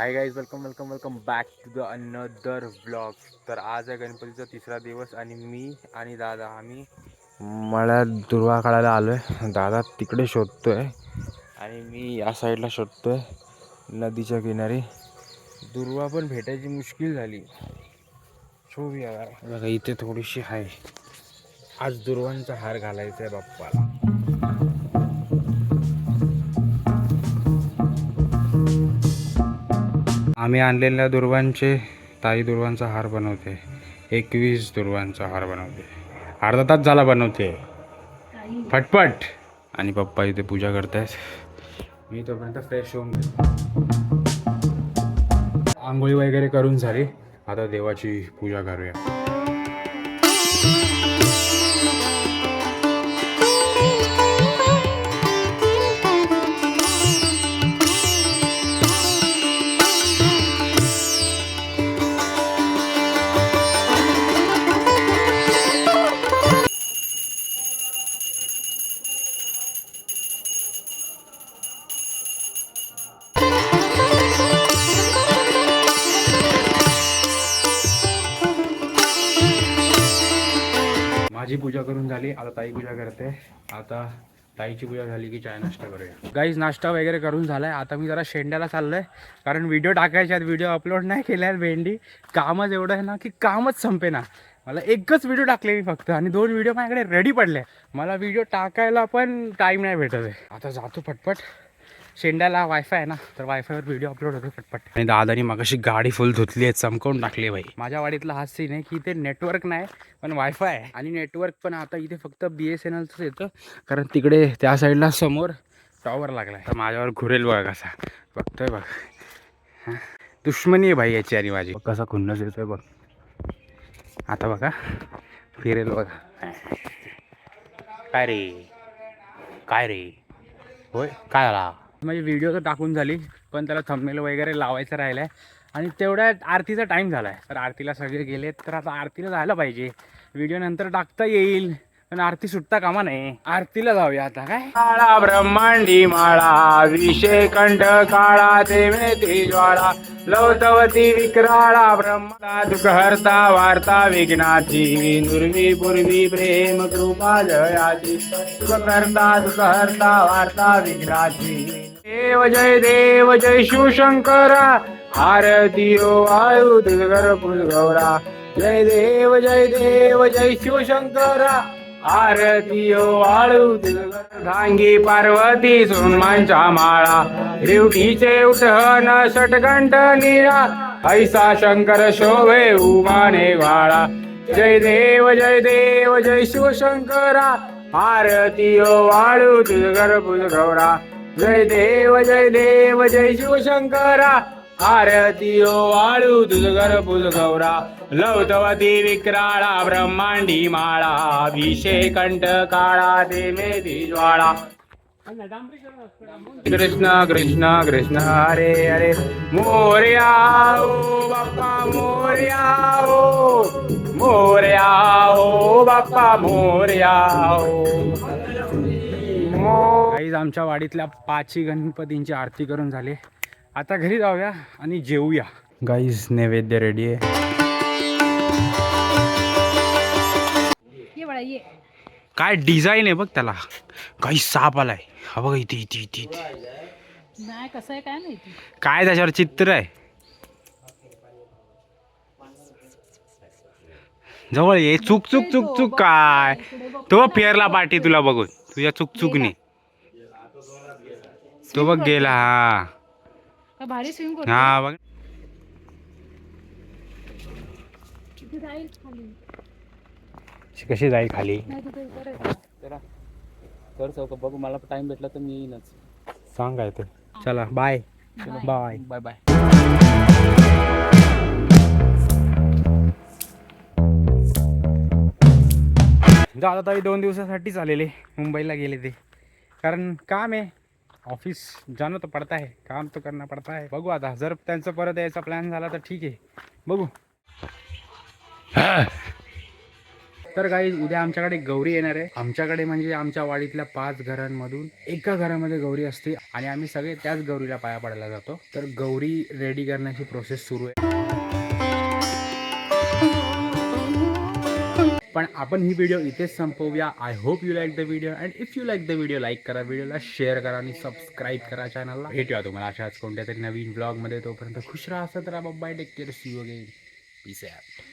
Hi guys welcome welcome welcome back to the another blog तर आज आहे गणपतीचा तिसरा दिवस आणि मी आणि दादा आम्ही मला दुर्वा काढायला आलो आहे दादा तिकडे शोधतो आहे आणि मी या साईडला शोधतो आहे नदीच्या किनारी. दुर्वा पण भेटायची मुश्किल झाली. शोभूया. बघा इथे थोडीशी आहे आज दुर्वांचा हार घालायचा आहे बाप्पाला. आम्ही आणलेल्या दुर्वांचे ताई दुर्वांचा हार बनवते. एकवीस दुर्वांचा हार बनवते. अर्धा तास झाला बनवते. फटफट. आणि पप्पा इथे पूजा करतायत. मी तोपर्यंत फ्रेश होऊन घेतो आंघोळी वगैरे करून झाली. आता देवाची पूजा करूया. माझी पूजा करून झाली आता ताई पूजा करते. आता ताईची पूजा झाली की चाय नाश्ता करूया. गाईज नाश्ता वगैरे करून झालाय. आता मी जरा शेंड्याला चाललोय कारण व्हिडिओ टाकायचे आहेत. व्हिडिओ अपलोड नाही केले आहेत. भेंडी कामच एवढं आहे ना की कामच संपे ना. मला एकच व्हिडिओ टाकले मी फक्त आणि दोन व्हिडिओ माझ्याकडे रेडी पडले. मला व्हिडिओ टाकायला पण टाईम नाही भेटत आहे. आता जातो पटपट. शेंड्याला वायफाय आहे ना तर वायफायवर व्हिडिओ अपलोड होतो पटपट आणि दादानी मगाशी गाडी फुल धुतली आहे चमकवून टाकली आहे भाई. माझ्या वाडीतला हा सीन आहे की इथे नेटवर्क नाही पण वायफाय आहे. आणि नेटवर्क पण आता इथे फक्त बी एस एन एलचंच येतं कारण तिकडे त्या साईडला समोर टॉवर लागला आहे तर माझ्यावर घुरेल बघा कसा. बघतोय बघ. हा. दुश्मनी आहे भाई याची आणि माझी. कसा खुन्नस येतोय बघ. आता बघा. फिरेल बघा. काय रे? काय रे? होय? काय झाला? म्हणजे व्हिडिओ तर टाकून झाली पण त्याला थंबनेल वगैरे लावायचं राहिलं आहे आणि तेवढ्यात आरतीचा टाईम झाला आहे तर आरतीला सगळे गेलेत तर आता आरतीला जायला पाहिजे. व्हिडिओ नंतर टाकता येईल. पण आरती सुटता कामा नाही आरतीला जाऊया आता काय? काळा ब्रह्मांडी माळा विषय कंठ काळा देवे ते ज्वाळा लवतवती विक्राळा ब्रह्मा दुःख हरता वार्ता विघ्नाची नुर्वी पूर्वी प्रेम कृपा जयाची सुख करता दुःख हरता वार्ता विघ्नाची देव जय देव जय शिवशंकरा आरती ओ आयु दुर्गर गौरा जय देव जय देव जय शिवशंकरा. आरतीयो वाळू धांगी पार्वती सुरमांच्या माळा. रिवटीचे उठन षटकंठ निरा. ऐसा शंकर शोभे उमाने वाळा. जय देव जय देव जय शिवशंकरा. आरती ओ वाळू गर्भ गौरा. जय देव जय देव जय शिवशंकरा. आरती ओ वाळू तुझगर गौरा लवतवती विक्राळा ब्रह्मांडी माळा अभिषेकंठ काळा दे मेधी ज्वाळा. कृष्ण कृष्ण कृष्ण हरे हरे. मोर्या ओ बाप्पा मोर्या ओ. मोर्या ओ बाप्पा मोर्या ओ. गाईज आमच्या वाडीतल्या पाची गणपतींची आरती करून झाली. आता घरी जाऊया आणि जेवूया गाईज नैवेद्य रेडी आहे. ये बडा ये. काय डिझाईन आहे बघ त्याला. काही साप आलाय. हा बघ इथे इथे इथे इथे. नाही कसं आहे काय माहिती? काय त्याच्यावर चित्र आहे? जवळ ये. चूक चूक चूक चूक काय? तो बघ फेरला पाठी तुला बघून. तुझ्या चूक चूकने तो बघ गेला हा. भारी स्विम करतो हा बघ. जाईल खाली. कशी जाईल खाली? नाही तिथे उतरायचं. कर चौक. बघू मला टाइम भेटला तर मी येईनच. सांग काय ते. चला बाय. बाय बाय बाय दादा ताई दोन दिवसासाठीच आलेले मुंबईला गेले ते. कारण काम आहे. ऑफिस जाणं तर पडता है काम तो करना पडता है बघू आता जर त्यांचं परत यायचा प्लॅन झाला तर ठीक आहे. बघू. तर काही उद्या आमच्याकडे गौरी येणार आहे. आमच्याकडे म्हणजे आमच्या वाडीतल्या पाच घरांमधून एका घरामध्ये गौरी असते आणि आम्ही सगळे त्याच गौरीला पाया पडायला जातो. तर गौरी रेडी करण्याची प्रोसेस सुरू आहे. पण आपण ही व्हिडिओ इथेच संपवूया. I hope you like the video and if you like the video like करा व्हिडिओला शेअर करा आणि सबस्क्राईब करा चॅनलला भेटूया तुम्हाला. अशाच कोणत्या तरी नवीन ब्लॉगमध्ये तोपर्यंत खुश राहा असत राहा bye take care see you again peace out